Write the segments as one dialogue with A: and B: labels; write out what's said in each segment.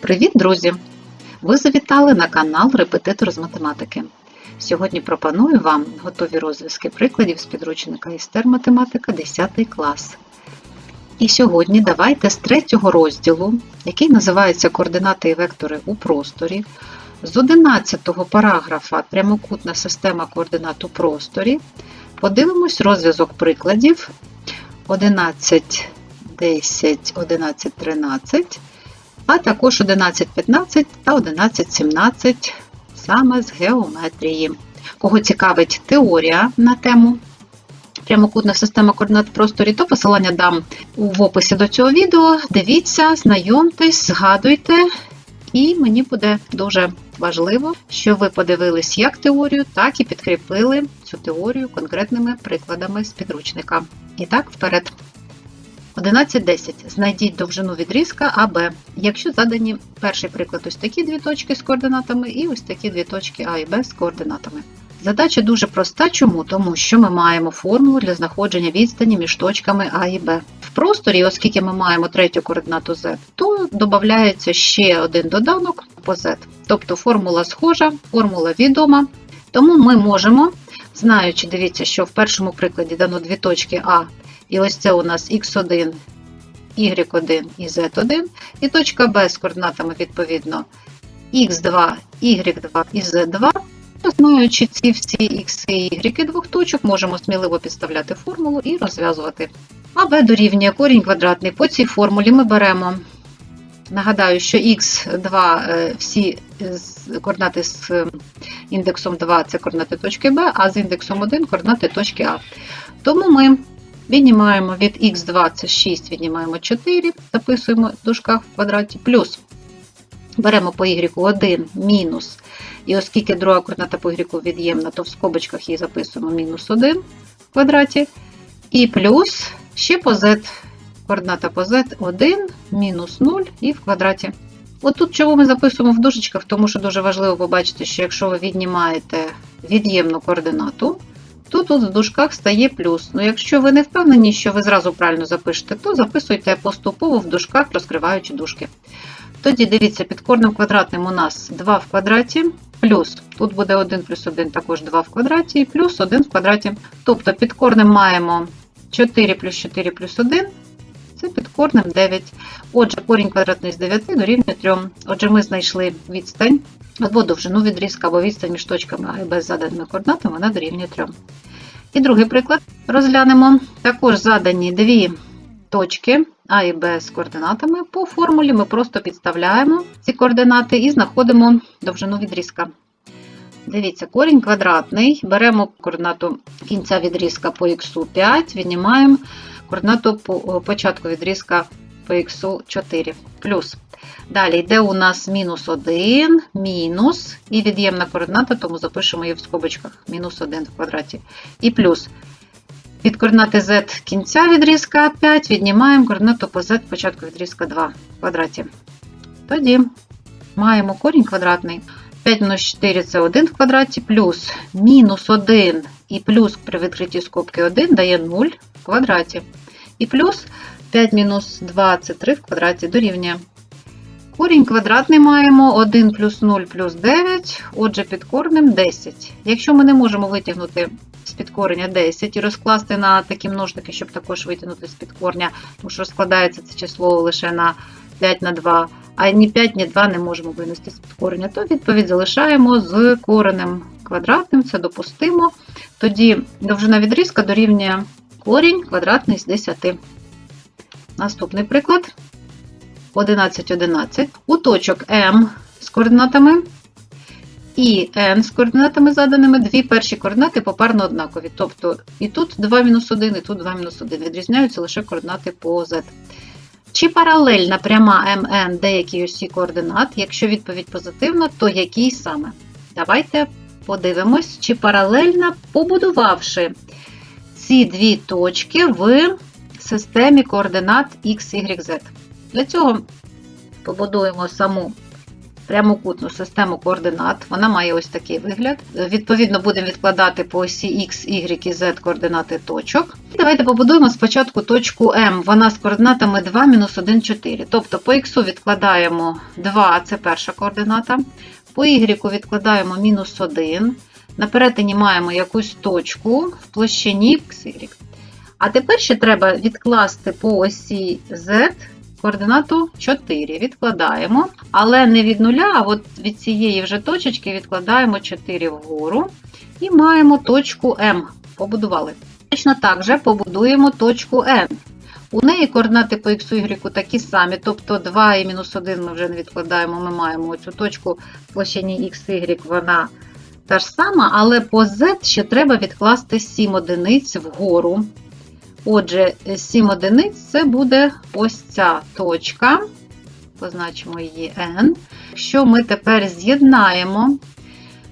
A: Привіт, друзі! Ви завітали на канал Репетитор з математики. Сьогодні пропоную вам готові розв'язки прикладів з підручника Істер Математика 10 клас. І сьогодні давайте з третього розділу, який називається Координати і вектори у просторі, з 11 параграфа Прямокутна система координат у просторі, подивимось розв'язок прикладів 11, 10, 11, 13 а також 11.15 та 11.17 саме з геометрії. Кого цікавить теорія на тему прямокутна система координат в просторі, то посилання дам в описі до цього відео. Дивіться, знайомтесь, згадуйте, і мені буде дуже важливо, що ви подивились як теорію, так і підкріпили цю теорію конкретними прикладами з підручника. І так, вперед. 11.10. Знайдіть довжину відрізка АБ. Якщо задані перший приклад ось такі дві точки з координатами і ось такі дві точки А і Б з координатами. Задача дуже проста. Чому? Тому що ми маємо формулу для знаходження відстані між точками А і Б. В просторі, оскільки ми маємо третю координату Z, то додається ще один доданок по Z. Тобто формула схожа, формула відома. Тому ми можемо, знаючи, дивіться, що в першому прикладі дано дві точки А. І ось це у нас x1, y1 і z1. І точка B з координатами, відповідно, x2, y2 і z2. Знаючи ці всі x і y двох точок, можемо сміливо підставляти формулу і розв'язувати. А b дорівнює корінь квадратний. По цій формулі ми беремо. Нагадаю, що x2 всі координати з індексом 2 це координати точки B, а з індексом 1 координати точки А. Тому ми Віднімаємо від х2 це 6, віднімаємо 4, записуємо в дужках в квадраті, плюс беремо по y 1 мінус. І оскільки друга координата по y від'ємна, то в скобочках її записуємо мінус 1 в квадраті. І плюс ще по z, координата по z 1, мінус 0 і в квадраті. От тут чого ми записуємо в дужечках, тому що дуже важливо побачити, що якщо ви віднімаєте від'ємну координату, то тут в дужках стає плюс. Ну, якщо ви не впевнені, що ви зразу правильно запишете, то записуйте поступово в дужках, розкриваючи дужки. Тоді дивіться, під корнем квадратним у нас 2 в квадраті, плюс, тут буде 1 плюс 1, також 2 в квадраті, і плюс 1 в квадраті. Тобто під корнем маємо 4 плюс 4 плюс 1, це під корнем 9. Отже, корінь квадратний з 9 дорівнює 3. Отже, ми знайшли відстань або довжину відрізка, або відстань між точками А і Б з заданими координатами, вона дорівнює 3. І другий приклад розглянемо. Також задані дві точки А і Б з координатами. По формулі ми просто підставляємо ці координати і знаходимо довжину відрізка. Дивіться, корінь квадратний. Беремо координату кінця відрізка по х 5, віднімаємо координату по початку відрізка по х 4 плюс. Далі йде у нас мінус 1, мінус, і від'ємна координата, тому запишемо її в скобочках мінус 1 в квадраті. І плюс. Від координати z кінця відрізка 5 віднімаємо координату по z початку відрізка 2 в квадраті. Тоді маємо корінь квадратний. 5 мінус 4 це 1 в квадраті, плюс мінус 1 і плюс при відкритті скобки 1 дає 0 квадраті. І плюс 5 мінус 2 це 3 в квадраті дорівнює. Корінь квадратний маємо 1 плюс 0 плюс 9, отже, під корнем 10. Якщо ми не можемо витягнути з під корення 10 і розкласти на такі множники, щоб також витягнути з під корня, тому що розкладається це число лише на 5 на 2, а ні 5, ні 2 не можемо винести з під корення, то відповідь залишаємо з коренем квадратним, це допустимо. Тоді довжина відрізка дорівнює корінь квадратний з 10. Наступний приклад. 11, 11. У точок М з координатами і N з координатами заданими, дві перші координати попарно однакові. Тобто і тут 2 мінус 1, і тут 2 мінус 1. Відрізняються лише координати по Z. Чи паралельна пряма МН деякій осі координат? Якщо відповідь позитивна, то якій саме? Давайте подивимось, чи паралельна, побудувавши ці дві точки в системі координат X, Y, Z. Для цього побудуємо саму прямокутну систему координат. Вона має ось такий вигляд. Відповідно, будемо відкладати по осі X, Y і Z координати точок. І давайте побудуємо спочатку точку М. Вона з координатами 2, мінус 1, 4. Тобто по X відкладаємо 2, це перша координата. По Y відкладаємо мінус 1. На перетині маємо якусь точку в площині XY. А тепер ще треба відкласти по осі Z координату 4. Відкладаємо, але не від нуля, а от від цієї вже точечки відкладаємо 4 вгору і маємо точку М. Побудували. Точно так же побудуємо точку N. У неї координати по y такі самі, тобто 2 і мінус 1 ми вже не відкладаємо, ми маємо цю точку в площині x, y, вона та ж сама, але по z ще треба відкласти 7 одиниць вгору. Отже, 7 одиниць це буде ось ця точка, позначимо її N. Якщо ми тепер з'єднаємо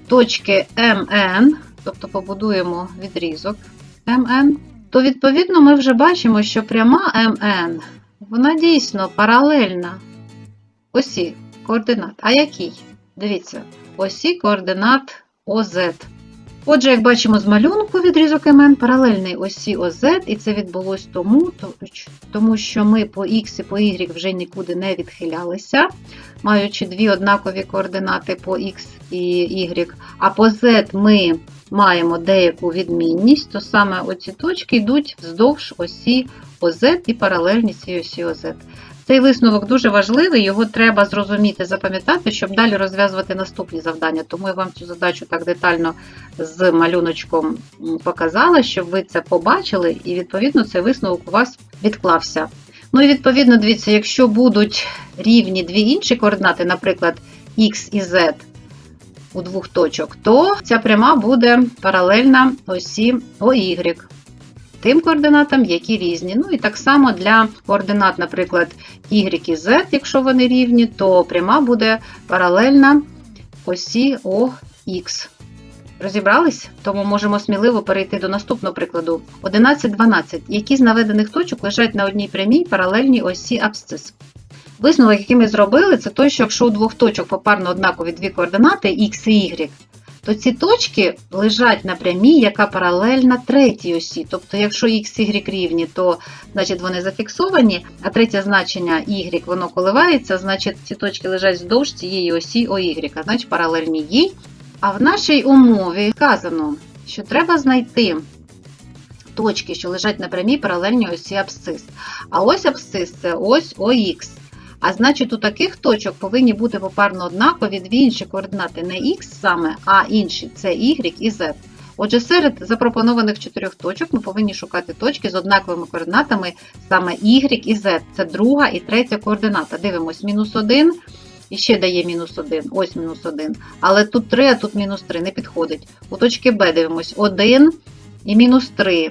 A: точки MN, тобто побудуємо відрізок MN, то відповідно ми вже бачимо, що пряма MN, вона дійсно паралельна осі координат. А якій? Дивіться, осі координат OZ. Отже, як бачимо з малюнку, відрізок МН паралельний осі ОЗ, і це відбулось тому, тому що ми по Х і по Y вже нікуди не відхилялися, маючи дві однакові координати по Х і Y, а по Z ми маємо деяку відмінність, то саме оці точки йдуть вздовж осі ОЗ і паралельні цій осі ОЗ. Цей висновок дуже важливий, його треба зрозуміти, запам'ятати, щоб далі розв'язувати наступні завдання. Тому я вам цю задачу так детально з малюночком показала, щоб ви це побачили, і, відповідно, цей висновок у вас відклався. Ну і відповідно, дивіться, якщо будуть рівні дві інші координати, наприклад, X і Z у двох точок, то ця пряма буде паралельна осі OY тим координатам, які різні. Ну і так само для координат, наприклад, y і z, якщо вони рівні, то пряма буде паралельна осі OX. Розібрались? Тому можемо сміливо перейти до наступного прикладу. 11-12. Які з наведених точок лежать на одній прямій паралельній осі абсцис. Висновок, який ми зробили, це той, що якщо у двох точок попарно однакові дві координати x і y, то ці точки лежать на прямій, яка паралельна третій осі. Тобто, якщо x, y рівні, то значить вони зафіксовані, а третє значення y воно коливається, значить ці точки лежать вздовж цієї осі OY, а значить паралельні їй. А в нашій умові вказано, що треба знайти точки, що лежать на прямій паралельній осі абсцис. А ось абсцис це ось ОХ. А значить, у таких точок повинні бути попарно однакові дві інші координати не Х саме, а інші це Y і Z. Отже, серед запропонованих чотирьох точок ми повинні шукати точки з однаковими координатами саме Y і Z. Це друга і третя координата. Дивимось, мінус 1 і ще дає мінус 1, ось мінус 1. Але тут 3, а тут мінус 3 не підходить. У точки Б дивимось 1 і мінус 3.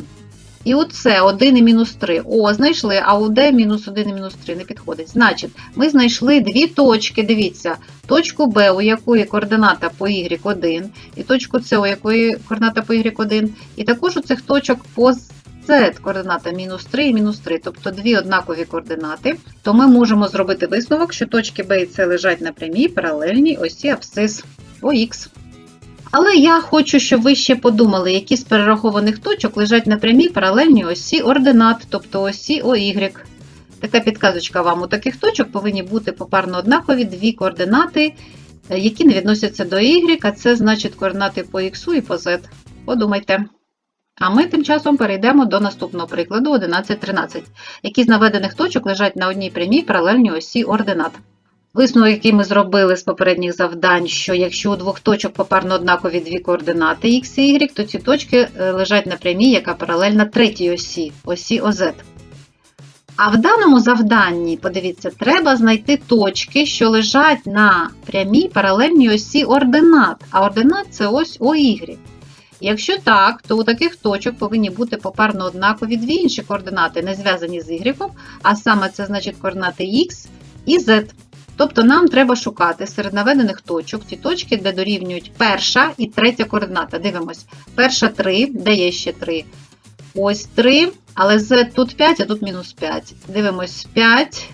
A: І оце 1 і мінус 3. О, знайшли, а у D мінус 1 і мінус 3 не підходить. Значить, ми знайшли дві точки, дивіться, точку Б, у якої координата по y1, і точку С, у якої координата по y1, і також у цих точок по Z координата мінус 3 і мінус 3, тобто дві однакові координати, то ми можемо зробити висновок, що точки Б і С лежать на прямій паралельній осі абсцис ОХ. Але я хочу, щоб ви ще подумали, які з перерахованих точок лежать на прямій паралельній осі ординат, тобто осі OY. Така підказочка вам у таких точок повинні бути попарно однакові дві координати, які не відносяться до Y, а це значить координати по X і по Z. Подумайте. А ми тим часом перейдемо до наступного прикладу 11.13, які з наведених точок лежать на одній прямій паралельній осі ординат. Висновок, який ми зробили з попередніх завдань, що якщо у двох точок попарно однакові дві координати x і y, то ці точки лежать на прямій, яка паралельна третій осі, осі OZ. А в даному завданні, подивіться, треба знайти точки, що лежать на прямій паралельній осі ординат, а ординат це ось OY. Якщо так, то у таких точок повинні бути попарно однакові дві інші координати, не зв'язані з y, а саме це значить координати x і z. Тобто нам треба шукати серед наведених точок ті точки, де дорівнюють перша і третя координата. Дивимось, перша 3, де є ще 3. Ось 3, але z тут 5, а тут мінус 5. Дивимось 5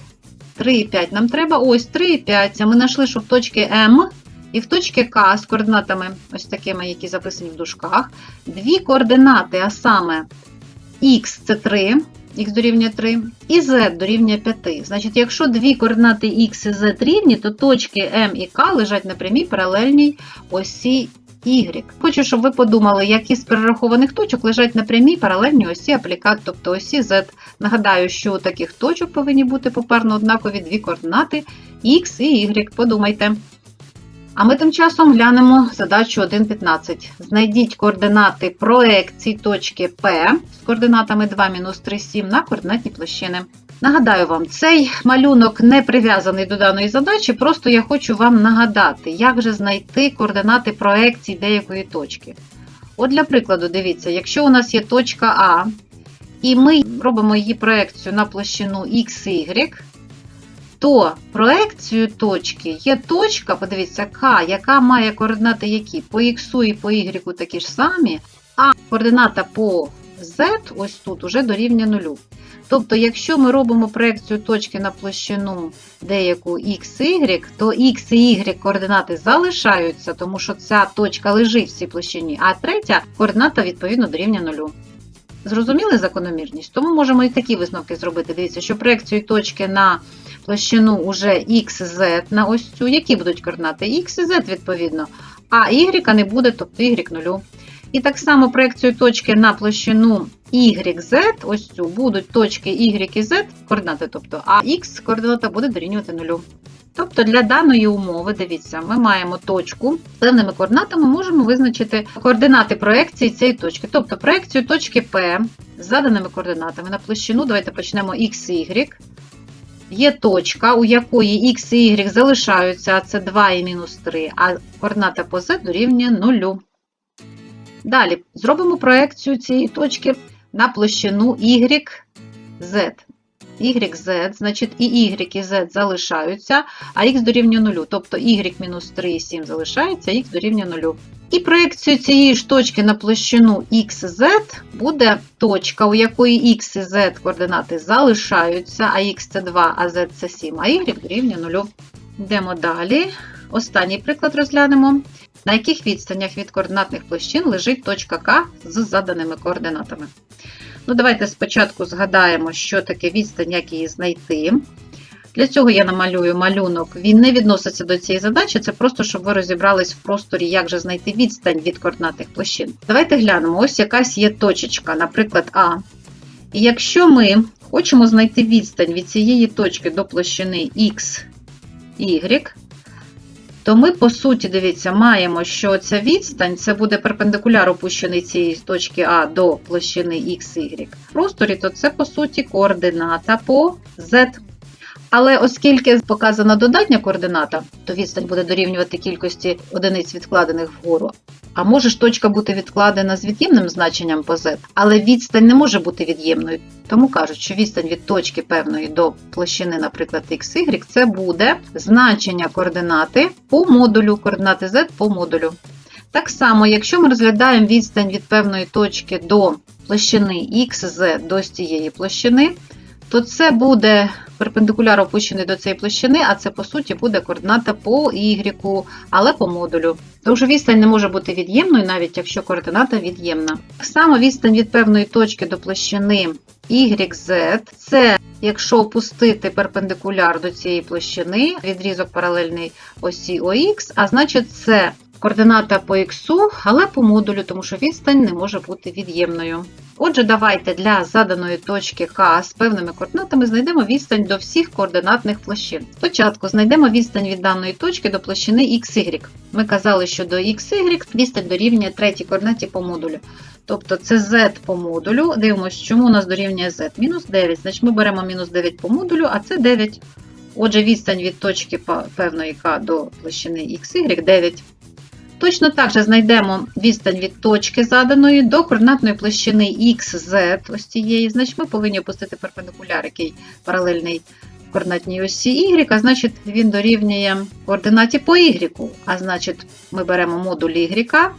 A: 3,5 нам треба. Ось 3,5. Це ми знайшли, що в точці М і в точці К з координатами, ось такими, які записані в дужках, дві координати, а саме Х це 3, х дорівнює 3, і z дорівнює 5. Значить, якщо дві координати x і z рівні, то точки m і k лежать на прямій паралельній осі y. Хочу, щоб ви подумали, які з перерахованих точок лежать на прямій паралельній осі аплікат, тобто осі z. Нагадаю, що у таких точок повинні бути попарно однакові дві координати x і y. Подумайте. А ми тим часом глянемо задачу 1.15. Знайдіть координати проекції точки P з координатами 2, мінус 3, 7 на координатні площини. Нагадаю вам, цей малюнок не прив'язаний до даної задачі, просто я хочу вам нагадати, як же знайти координати проекції деякої точки. От для прикладу, дивіться, якщо у нас є точка А, і ми робимо її проекцію на площину X, Y, то проекцією точки є точка, подивіться, К, яка має координати які? По Х і по Y такі ж самі, а координата по Z ось тут уже дорівнює нулю. Тобто, якщо ми робимо проекцію точки на площину деяку X, то X і Y координати залишаються, тому що ця точка лежить в цій площині, а третя координата відповідно дорівнює нулю. Зрозуміли закономірність? Тому можемо і такі висновки зробити. Дивіться, що проекцію точки на площину уже XZ на ось цю, які будуть координати? X і Z, відповідно, а Y не буде, тобто Y нулю. І так само проекцію точки на площину YZ, ось цю, будуть точки Y і Z координати, тобто а X координата буде дорівнювати нулю. Тобто для даної умови, дивіться, ми маємо точку з певними координатами, можемо визначити координати проекції цієї точки. Тобто проекцію точки P з заданими координатами на площину, давайте почнемо X Y. Є точка, у якої X і Y залишаються, а це 2 і мінус 3, а координата по Z дорівнює 0. Далі зробимо проекцію цієї точки на площину YZ. YZ, значить і Y і Z залишаються, а X дорівнює 0. Тобто Y мінус 3 і 7 залишається, X дорівнює 0. І проекцію цієї ж точки на площину XZ буде точка, у якої X і Z координати залишаються, а X це 2, а Z це 7, а Y дорівнює 0. Йдемо далі. Останній приклад розглянемо. На яких відстанях від координатних площин лежить точка К з заданими координатами. Ну, Давайте спочатку згадаємо, що таке відстань, як її знайти. Для цього я намалюю малюнок. Він не відноситься до цієї задачі, це просто, щоб ви розібрались в просторі, як же знайти відстань від координатних площин. Давайте глянемо, ось якась є точечка, наприклад, А. І якщо ми хочемо знайти відстань від цієї точки до площини X, Y, то ми, по суті, дивіться, маємо, що ця відстань це буде перпендикуляр опущений цієї точки А до площини XY. В просторі, то це, по суті, координата по Z. Але оскільки показана додатня координата, то відстань буде дорівнювати кількості одиниць відкладених вгору. А може ж точка бути відкладена з від'ємним значенням по z, але відстань не може бути від'ємною. Тому кажуть, що відстань від точки певної до площини, наприклад, xy, це буде значення координати по модулю, координати z по модулю. Так само, якщо ми розглядаємо відстань від певної точки до площини xz до цієї площини, то це буде перпендикуляр опущений до цієї площини, а це, по суті, буде координата по y, але по модулю. Що відстань не може бути від'ємною, навіть якщо координата від'ємна. Так само відстань від певної точки до площини YZ, це якщо опустити перпендикуляр до цієї площини, відрізок паралельний осі ОХ, а значить це координата по х, але по модулю, тому що відстань не може бути від'ємною. Отже, давайте для заданої точки К з певними координатами знайдемо відстань до всіх координатних площин. Спочатку знайдемо відстань від даної точки до площини XY. Ми казали, що до XY відстань дорівнює третій координаті по модулю. Тобто це z по модулю. Дивимося, чому у нас дорівнює z. Мінус 9. Значить ми беремо мінус 9 по модулю, а це 9. Отже, відстань від точки певної К до площини XY 9. Точно так же знайдемо відстань від точки заданої до координатної площини XZ, ось цієї, значить ми повинні опустити перпендикуляр, який паралельний координатній осі Y, а значить він дорівнює координаті по Y. А значить, ми беремо модуль Y,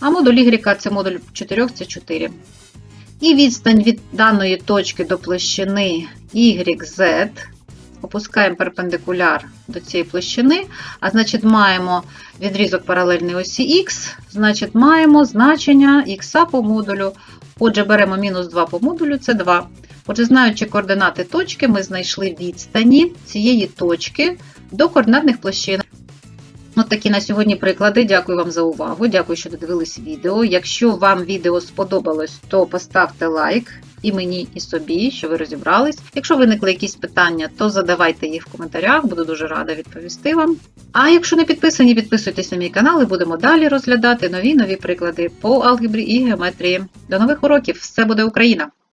A: а модуль Y це модуль 4, це 4. І відстань від даної точки до площини YZ опускаємо перпендикуляр до цієї площини, а значить маємо відрізок паралельної осі Х, значить маємо значення х по модулю. Отже, беремо мінус 2 по модулю, це 2. Отже, знаючи координати точки, ми знайшли відстані цієї точки до координатних площин. От такі на сьогодні приклади. Дякую вам за увагу. Дякую, що додивились відео. Якщо вам відео сподобалось, то поставте лайк і мені, і собі, що ви розібрались. Якщо виникли якісь питання, то задавайте їх в коментарях, буду дуже рада відповісти вам. А якщо не підписані, підписуйтесь на мій канал і будемо далі розглядати нові нові приклади по алгебрі і геометрії. До нових уроків! Все буде Україна!